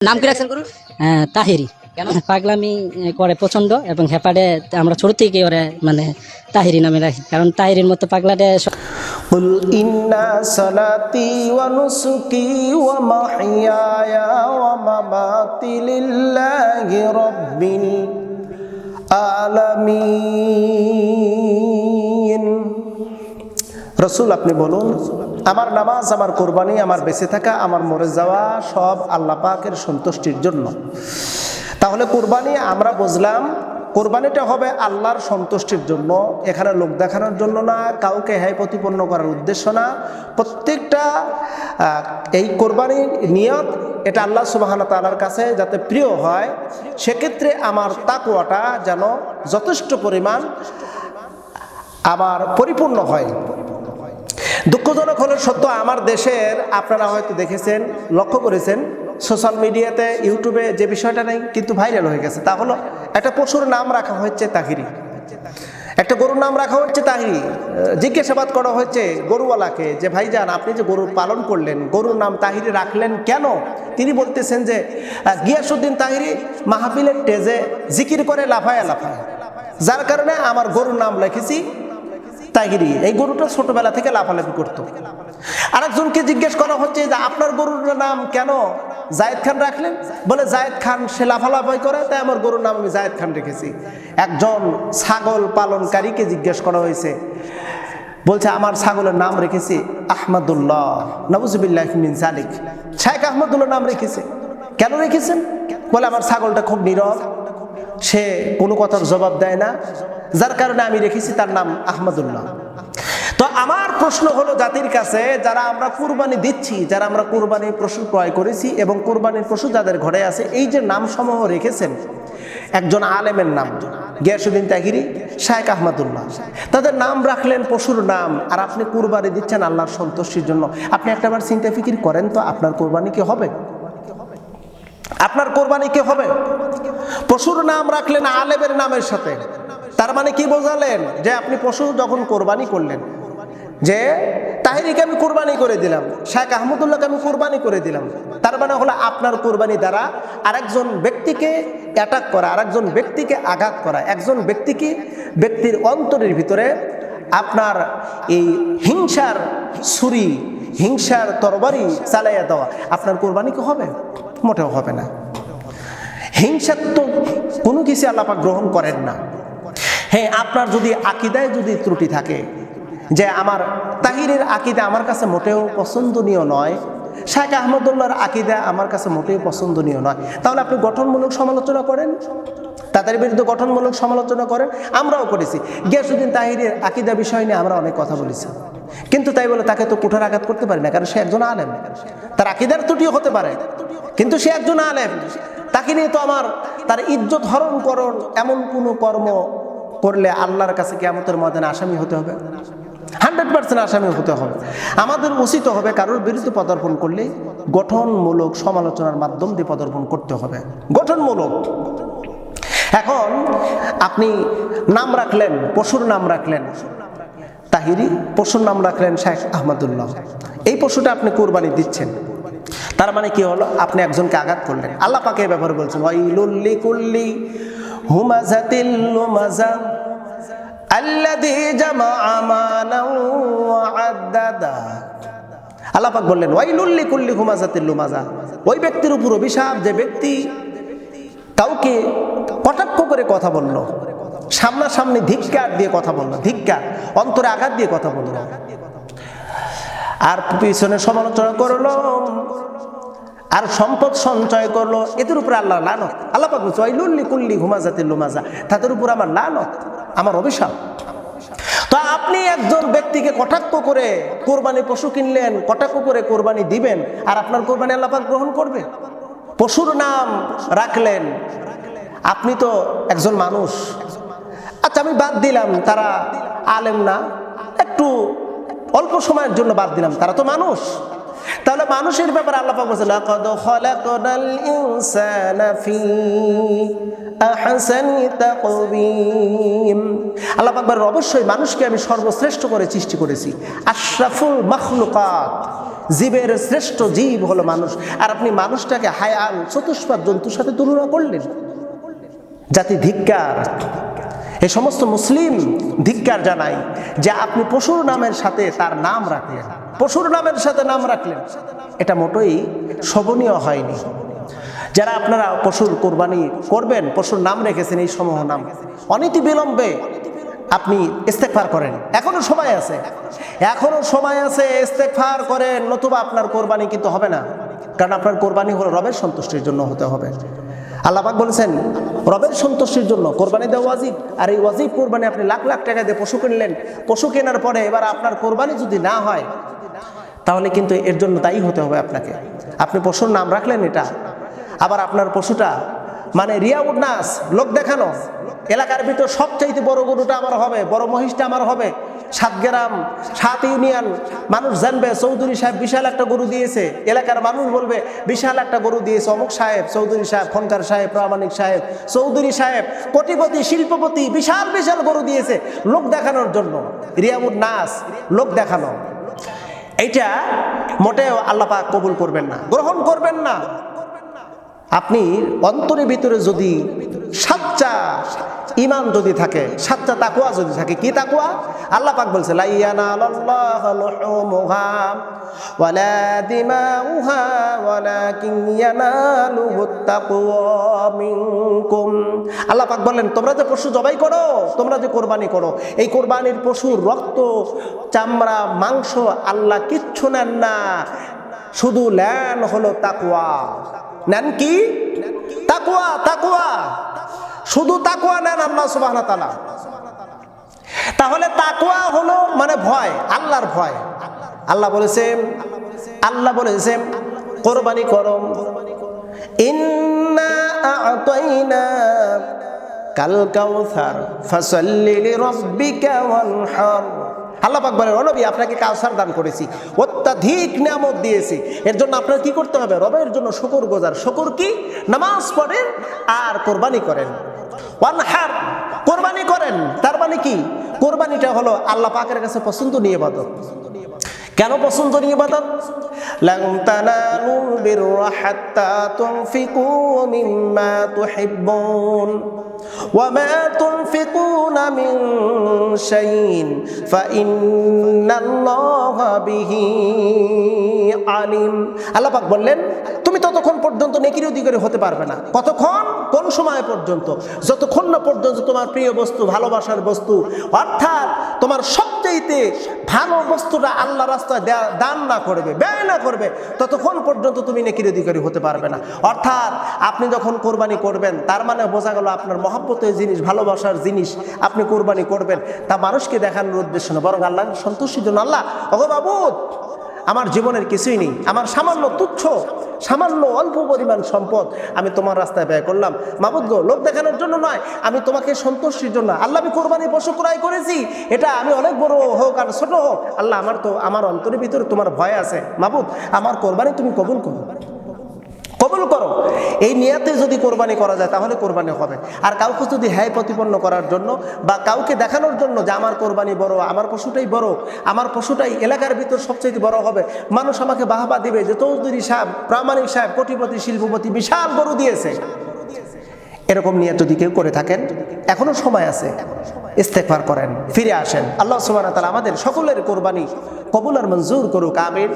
নাম কি রাখছেন গুরু হ্যাঁ, তাহিরি কেন? পাগলামি এ, করে প্রচন্ড এবং হেপাডে আমরা ছোট থেকে ওরে মানে তাহিরি নামে রাখি কারণ তাহিরির মতো পাগলাটে স- قل إن صلاتي ونسكي ومحياي ومماتي لله رب العالمين রসুল আপনি বলুন আমার নামাজ, আমার কোরবানি, আমার বেঁচে থাকা, আমার মরে যাওয়া সব আল্লাহ পাকের সন্তুষ্টির জন্য। তাহলে কোরবানি আমরা বুঝলাম, কোরবানিটা হবে আল্লাহর সন্তুষ্টির জন্য। এখানে লোক দেখানোর জন্য না, কাউকে হ্যায় প্রতিপন্ন করার উদ্দেশ্য না। প্রত্যেকটা এই কোরবানির নিয়ত, এটা আল্লাহ সুবাহানা তালার কাছে যাতে প্রিয় হয়, সেক্ষেত্রে আমার তাকুয়াটা যেন যথেষ্ট পরিমাণ আবার পরিপূর্ণ হয়। দুঃখজনক হলো সত্য, আমার দেশের আপনারা হয়তো দেখেছেন, লক্ষ্য করেছেন সোশ্যাল মিডিয়াতে ইউটিউবে যে বিষয়টা নেই, কিন্তু ভাইরাল হয়ে গেছে। তা হলো, একটা পশুর নাম রাখা হচ্ছে তাহিরি। একটা গরুর নাম রাখা হচ্ছে তাহিরি। জিজ্ঞাসাবাদ করা হচ্ছে গরুওয়ালাকে যে, ভাইজান, আপনি যে গরু পালন করলেন, গরুর নাম তাহিরি রাখলেন কেন? তিনি বলতেছেন যে গিয়াসুদ্দিন তাহিরি মাহফিলের টেজে জিকির করে লাফায় লাফায়। যার কারণে আমার গরুর নাম লিখেছি তাহিরি এই গরুটা ছোটবেলা থেকে লাফালাফি করতো। আরেকজনকে জিজ্ঞেস করা হচ্ছে যে, আপনার গরুর নাম কেন? জায়েদ খান রাখলেন। বলে, জায়েদ খান, সে লাফালাফাই করে, তাই আমার গরুর নাম আমি জায়েদ খান রেখেছি। একজন ছাগল পালনকারীকে জিজ্ঞেস করা হয়েছে। বলছে, আমার ছাগলের নাম রেখেছি আহমদুল্লাহ নবজুবিল্লাহ মিন সালিক শাহেখ আহমদুল্লাহ নাম রেখেছে। কেন রেখেছেন? বলে, আমার ছাগলটা খুব নীরব সে কোনো কথার জবাব দেয় না, যার কারণে আমি রেখেছি তার নাম আহমদুল্লাহ। তো আমার প্রশ্ন হলো জাতির কাছে, যারা আমরা কুরবানি দিচ্ছি, যারা আমরা কুরবানির পশু ক্রয় করেছি এবং কুরবানির পশু যাদের ঘরে আছে, এই যে নাম সমূহ রেখেছেন, একজন আলেমের নাম গিয়াসুদ্দিন তাহিরি শায়েক আহমদুল্লাহ। তাদের নাম রাখলেন পশুর নাম, আর আপনি কুরবানি দিচ্ছেন আল্লাহর সন্তুষ্টির জন্য। আপনি একটাবার চিন্তা ফিকির করেন তো, আপনার কোরবানি কি হবে? আপনার কোরবানি কি হবে? পশুর নাম রাখলেন আলেমের নামের সাথে। তার মানে কি বোঝালেন? যে আপনি পশু যখন কোরবানি করলেন, যে তাহিরিকে আমি কোরবানি করে দিলাম, শেখ আহমদুল্লাহকে আমি কোরবানি করে দিলাম, তার মানে হলো আপনার কোরবানি দ্বারা আরেকজন ব্যক্তিকে অ্যাটাক করা, আরেকজন ব্যক্তিকে আঘাত করা, একজন ব্যক্তিকে ব্যক্তির অন্তরের ভিতরে আপনার এই হিংসার ছুরি, হিংসার তরবারি চালাইয়া দেওয়া, আপনার কোরবানি কি হবে? মোটেও হবে না। তো কোনো কিছু আল্লাপাক গ্রহণ করেন না। হ্যাঁ আপনার যদি আকিদায় যদি ত্রুটি থাকে, যে আমার তাহিরের আকিদা আমার কাছে মোটেও পছন্দনীয় নয় শাহেখ আহমদুল্লাহর আকিদা আমার কাছে মোটেও পছন্দনীয় নয়, তাহলে আপনি গঠনমূলক সমালোচনা করেন? তাদের বিরুদ্ধে গঠনমূলক সমালোচনা করেন? আমরাও করেছি। গিয়াসুদ্দিন তাহিরের আকিদা বিষয় নিয়ে আমরা অনেক কথা বলেছি। কিন্তু তাই বলে তাকে তো কুঠার আঘাত করতে পারি না, কারণ সে একজন আলেম। তার আকিদার ত্রুটিও হতে পারে। কিন্তু সে একজন আলেম। তাকে নিয়ে তো আমার তার ইজ্জত হরণ করণ এমন কোনো কর্ম করলে আল্লাহর কাছে কেমতের ময়দানে আসামি হতে হবে। হান্ড্রেড পার্সেন্ট আসামি হতে হবে। আমাদের উচিত হবে কারোর বিরুদ্ধে পদার্পণ করলে গঠনমূলক সমালোচনার মাধ্যম দিয়ে পদার্পণ করতে হবে। গঠনমূলক। এখন আপনি নাম রাখলেন, পশুর নাম রাখলেন, তাহিরি, পশুর নাম রাখলেন শেখ আহমদুল্লাহ। এই পশুটা আপনি কোরবানি দিচ্ছেন। তার মানে কি হলো? আপনি একজনকে আঘাত করলেন। আল্লাহ পাকে ব্যাপারে বলছেন ওয়াইলুল্লি কুল্লি হুমাজাতিল লুমাজা আল্লাযী জামাআ মালান ওয়া আদ্দাদা আল্লাহ পাক বললেন ওয়াইলুল্লি কুল্লি হুমাজাতিল লুমাজা ওই ব্যক্তির উপর অভিশাপ যে ব্যক্তি কাউকে কটাক্ষ করে কথা বলল, সামনাসামনি ধিক্কার দিয়ে কথা বলল, ধিক্কার, অন্তরে আঘাত দিয়ে কথা বলল। আর পিছনে সমালোচনা করল, আর সম্পদ সঞ্চয় করল, এদের উপরে আল্লাহ লানত। আল্লাহ পাক ওয়াইলুল্লি কুল্লি লুমাজা। তাদের উপর আমার লানত, আমার অভিশাপ। তো আপনি একজন ব্যক্তিকে কটাক্ষ করে কোরবানি পশু কিনলেন, কটাক্ষ করে কোরবানি দিবেন, আর আপনার কোরবানি আল্লাপাক গ্রহণ করবে? পশুর নাম রাখলেন। আপনি তো একজন মানুষ। আচ্ছা আমি বাদ দিলাম, তারা আলেম না। একটু অল্প সময়ের জন্য বাদ দিলাম, তারা তো মানুষ। তাহলে মানুষের ব্যাপারে আল্লাহ বলছে লাকাদ খালাকনাল ইনসানা ফি আহসানি তাকওয়িম। আল্লাহ পাক বলেন, অবশ্যই মানুষকে আমি সর্বশ্রেষ্ঠ করে সৃষ্টি করেছি। আশরাফুল মাখলুকাত, জীবের শ্রেষ্ঠ জীব হলো মানুষ। আর আপনি মানুষটাকে হায়াল চতুষ্পাদ জন্তুর সাথে তুলনা করলেন। জাতি ধিক্কার। এই সমস্ত মুসলিম ধিক্কার জানাই যে আপনি পশুর নামের সাথে তার নাম রাখলেন। পশুর নামের সাথে নাম রাখলেন। এটা মোটেই শোভনীয় হয়নি। যারা আপনারা পশুর কোরবানি করবেন, পশুর নাম রেখেছেন এই সমূহ নাম, অনীতি বিলম্বে আপনি ইস্তেকফার করেন। এখনও সময় আছে। এখনও সময় আছে ইস্তেকফার করেন, নতুবা আপনার কোরবানি কিন্তু হবে না। কারণ আপনার কোরবানি হলো রবের সন্তুষ্টির জন্য হতে হবে। আল্লাপাক বলেছেন, রবের সন্তুষ্টির জন্য কোরবানি দেওয়া ওয়াজিব। আর এই ওয়াজিব কোরবানি আপনি লাখ লাখ টাকা দিয়ে পশু কিনলেন। পশু কেনার পরে এবার আপনার কোরবানি যদি না হয়, তাহলে কিন্তু এর জন্য দায়ী হতে হবে আপনাকে। আপনি পশুর নাম রাখলেন এটা। আবার আপনার পশুটা মানে রিয়াউড নাস, লোক দেখানো। এলাকার ভিতর সবচাইতে বড় গরুটা আমার হবে, বড় মহিষটা আমার হবে। সাত গ্রাম, সাত ইউনিয়ন, মানুষ জানবে, চৌধুরী সাহেব বিশাল একটা গরু দিয়েছে। এলাকার মানুষ বলবে, বিশাল একটা গরু দিয়েছে অমুক সাহেব, চৌধুরী সাহেব খনকার সাহেব, প্রামাণিক সাহেব, চৌধুরী সাহেব, কোটিপতি, শিল্পপতি, বিশাল বিশাল গরু দিয়েছে। লোক দেখানোর জন্য রিয়াউড নাস, লোক দেখানো। এইটা মোটেও আল্লাপা কবুল করবেন না, গ্রহণ করবেন না। আপনি অন্তরের ভিতরে যদি সাচ্চা ইমান যদি থাকে সাচ্চা তাকুয়া যদি থাকে, কি তাকুয়া আল্লাহ পাক বলছে আল্লাহ পাক বলেন তোমরা যে পশু জবাই করো, তোমরা যে কোরবানি করো, এই কোরবানির পশুর রক্ত, চামড়া, মাংস আল্লাহ কিচ্ছু নেন না। শুধু ল্যান হলো তাকুয়া নেন কি? তাকুয়া তাকুয়া শুধু তাকুয়া নেন আল্লাহ সুবাহ তালা তাহলে তাকুয়া হলো মানে ভয়, আল্লাহর ভয়। আল্লাহ বলেছেন আল্লাহ বলেছেন কোরবানি করম ইন্না আ'তাইনা কাল কাউসার, ফাসাল্লি লিরাব্বিকা ওয়ানহার। আল্লাহ আকবরের অনবী আপনাকে কাউসার দান করেছি। অত্যাধিক নিয়ামত দিয়েছি। এর জন্য আপনার কি করতে হবে? রবের জন্য শকুর গোজার। শকুর কি? নামাজ পড়েন আর কোরবানি করেন। ওয়ানহার কোরবানি করেন। তার মানে কি? কোরবানিটা হলো আল্লাহ পাকের কাছে পছন্দ নিয়ে ইবাদত। কেন পছন্দ ইবাদত লাং তানালুল বিররা হাত্তা তুনফিকু মিম্মা তুহিব্বুন। ওয়া মা তুনফিকুনা মিন শাইইন। ফা ইন্নাল্লাহা বিহি আলিম। আল্লাহ পাক বললেন, তুমি ততক্ষণ পর্যন্ত নেকির অধিকারী হতে পারবে না। কতক্ষণ? কোন সময় পর্যন্ত? যতক্ষণ না পর্যন্ত তোমার প্রিয় বস্তু, ভালোবাসার বস্তু, অর্থাৎ তোমার সবচাইতে ভালো বস্তুটা আল্লাহ রাস্তায় দান না করবে, ব্যয় না করবে, ততক্ষণ পর্যন্ত তুমি নেকির অধিকারী হতে পারবে না। অর্থাৎ আপনি যখন কোরবানি করবেন, তার মানে বোঝা গেল আপনার মহাব্বতের জিনিস, ভালোবাসার জিনিস আপনি কোরবানি করবেন। তা মানুষকে দেখানোর উদ্দেশ্য না, বরং আল্লাহ সন্তুষ্টির জন্য আল্লাহ, ওগো বাবুদ আমার জীবনের কিছুই নেই, আমার সামান্য তুচ্ছ সামান্য অল্প পরিমাণ সম্পদ আমি তোমার রাস্তায় ব্যয় করলাম। মাবুদ গো লোক দেখানোর জন্য নয়, আমি তোমাকে সন্তুষ্টির জন্য আল্লাহ আমি কোরবানি পশু ক্রয় করেছি। এটা আমি অনেক বড় হোক আর ছোট হোক, আল্লাহ আমার তো, আমার অন্তরের ভিতরে তোমার ভয় আছে। মাবুদ, আমার কোরবানি তুমি কবুল করো। কবুল করো। এই নিয়াতে যদি কোরবানি করা যায়, তাহলে কোরবানি হবে। আর কাউকে যদি হ্যায় প্রতিপন্ন করার জন্য বা কাউকে দেখানোর জন্য যে আমার কোরবানি বড়, আমার পশুটাই বড়, আমার পশুটাই এলাকার ভিতর সবচেয়ে বড় হবে, মানুষ আমাকে বাহবা দিবে যে চৌধুরী সাহেব, প্রামাণিক সাহেব, কোটিপতি, শিল্পপতি বিশাল গরু দিয়েছে। এরকম নিয়ে যদি কেউ করে থাকেন, এখনও সময় আছে ইস্তেকবার করেন, ফিরে আসেন। আল্লাহ সুবহানাহু ওয়া তাআলা আমাদের সকলের কোরবানি কবুল আর মঞ্জুর করুক, আমিন।